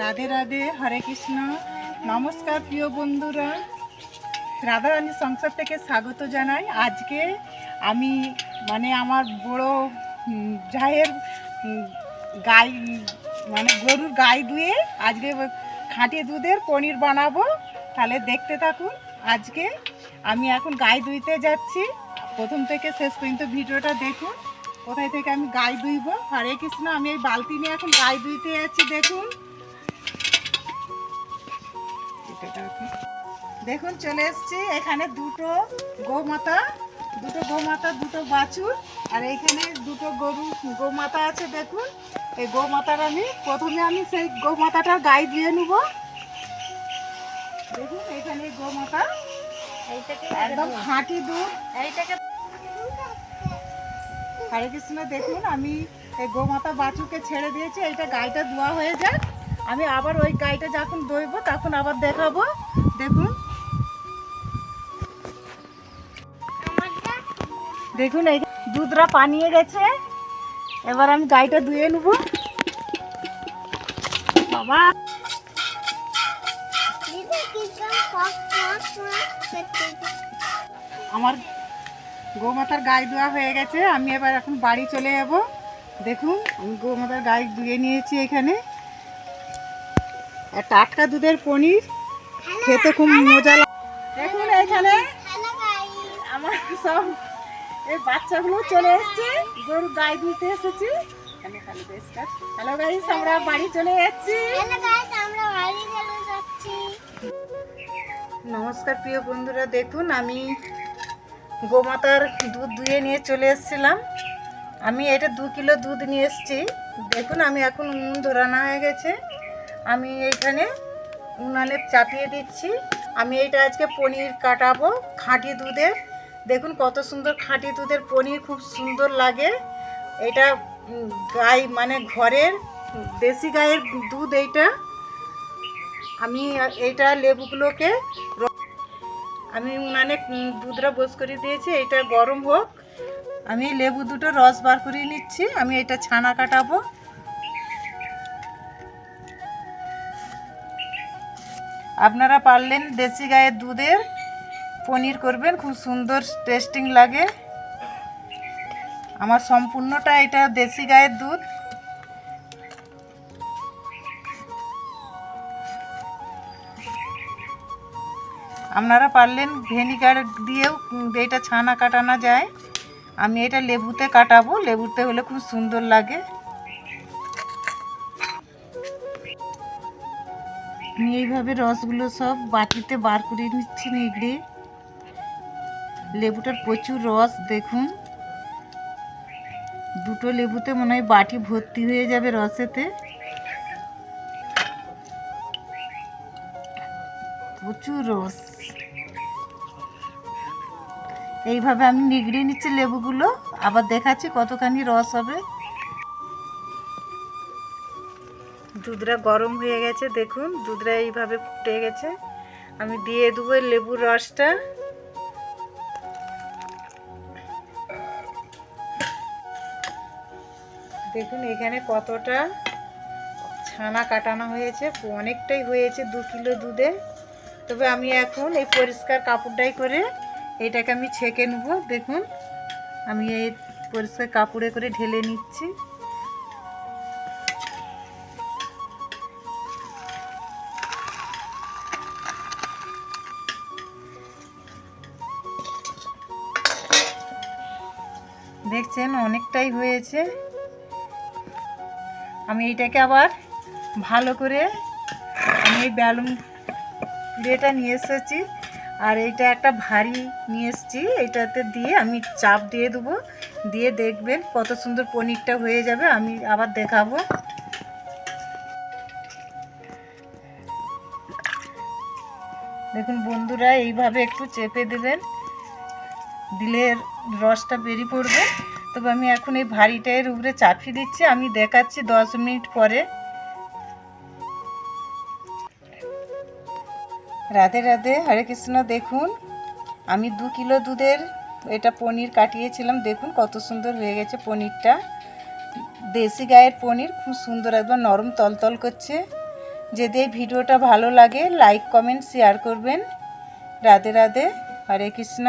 রাধে রাধে, হরে কৃষ্ণ। নমস্কার প্রিয় বন্ধুরা। রাধারানী সংসার থেকে স্বাগত জানাই। আজকে আমি মানে আমার বড় জায়ের গাই মানে গরুর গাই ধুয়ে আজকে খাঁটি দুধের পনির বানাবো। তাহলে দেখতে থাকুন, আজকে আমি এখন গাই ধুইতে যাচ্ছি। প্রথম থেকে শেষ পর্যন্ত ভিডিওটা দেখুন, কোথায় থেকে আমি গাই ধুইব। হরে কৃষ্ণ, আমি এই বালতি নিয়ে এখন গাই ধুইতে যাচ্ছি, দেখুন। দেখুন চলে এসছি। এখানে দুটো গোমাতা দুটো গোমাতা দুটো বাছুর আর এইখানে দুটো গরু গোমাতা আছে দেখুন। এই গোমাতার আমি প্রথমে আমি সেই গোমাতাটার গায়ে দিয়ে নেব। দেখুন এখানে গোমাতা। একদম খাঁটি দুধ। হরে কৃষ্ণ দেখুন আমি এই গোমাতা বাছুরকে ছেড়ে দিয়েছি। এইটা গাইটা ধোয়া হয়ে যাক। আমি আবার ওই গাইটা যখন দইব তখন আবার দেখাবো। দেখুন। দেখুন, এই দুধটা পানিয়ে গেছে। এবার আমি গাইটা ধুয়ে নেব। বাবা। আমার গোমাতার গায়ে ধোয়া হয়ে গেছে। আমি এবার এখন বাড়ি চলে যাব। দেখুন, আমি গোমাতার গায়ে ধুয়ে নিয়েছি এখানে। টাটকা দুধের পনির খেতে খুব মজা লাগে দেখুন এখানে আমার সব এই বাচ্চাগুলো চলে এসছে। গরু গায়ে ধুতে এসেছি। হ্যালো গাইস আমরা বাড়ি চলে যাচ্ছি। নমস্কার প্রিয় বন্ধুরা দেখুন আমি গোমাতার দুধ ধুয়ে নিয়ে চলে এসেছিলাম। আমি এটা দু কিলো দুধ নিয়ে এসেছি। দেখুন আমি এখন উনুন ধরানো হয়ে গেছে। আমি এইখানে উনানে চাপিয়ে দিচ্ছি। আমি এইটা আজকে পনির কাটাবো খাঁটি দুধের দেখুন কত সুন্দর খাঁটি দুধের পনির, খুব সুন্দর লাগে। এটা গাই মানে ঘরের, দেশি গায়ের দুধ এইটা। আমি এইটা লেবুগুলোকে আমি উনানে দুধটা বোস করে দিয়েছি এটা গরম হোক। আমি লেবু দুটো রস বার করে নিচ্ছি। আমি এটা ছানা কাটাবো। আপনারা পারলেন দেশি গায়ের দুধের পনির করবেন, খুব সুন্দর টেস্টিং লাগে। আমার সম্পূর্ণটা এটা দেশি গায়ের দুধ। আপনারা পারলেন ভেনিগার দিয়েও এটা ছানা কাটানো যায়। আমি এটা লেবুতে কাটাবো, লেবুতে হলে খুব সুন্দর লাগে। এইভাবে রসগুলো সব বাটিতে বার করে নিচ্ছি নিগড়ে। লেবুটার প্রচুর রস, দেখুন। দুটো লেবুতে মনে হয় বাটি ভর্তি হয়ে যাবে রসেতে। প্রচুর রস। এইভাবে আমি নিগড়ে নিচ্ছি লেবুগুলো। আবার দেখাচ্ছি কতখানি রস হবে। দুধটা গরম হয়ে গেছে, দেখুন, দুধটা এইভাবে ফুটে গেছে। আমি দিয়ে দেবো লেবুর রসটা। দেখুন, এখানে কতটা ছানা কাটানো হয়েছে, অনেকটাই হয়েছে দু কিলো দুধে। তবে আমি এখন এই পরিষ্কার কাপড়টাই করে এটাকে আমি ছেঁকে নেব। দেখুন, আমি এই পরিষ্কার কাপড়ে করে ঢেলে নিচ্ছি। দেখছেন, অনেকটাই হয়েছে। আমি এইটাকে আবার ভালো করে আমি এই ব্যালুন এটা নিয়ে এসেছি। আর এইটা একটা ভারী নিয়ে এসেছি। এইটাতে দিয়ে আমি চাপ দিয়ে দেবো। দিয়ে দেখবেন কত সুন্দর পনিরটা হয়ে যাবে। আমি আবার দেখাবো। দেখুন বন্ধুরা, এইভাবে একটু চেপে দেবেন দিলে রসটা বেরিয়ে পড়বে। তবে আমি এখন এই ভারীটার উপরে চাপিয়ে দিচ্ছি। আমি দেখাচ্ছি দশ মিনিট পরে। রাধে রাধে, হরে কৃষ্ণ, দেখুন। আমি দু কিলো দুধের এটা পনির কাটিয়েছিলাম। দেখুন কত সুন্দর হয়ে গেছে পনিরটা। দেশি গায়ের পনির, খুব সুন্দর একদম নরম তলতল করছে। যদি এই ভিডিওটা ভালো লাগে লাইক কমেন্ট শেয়ার করবেন। রাধে রাধে, হরে কৃষ্ণ।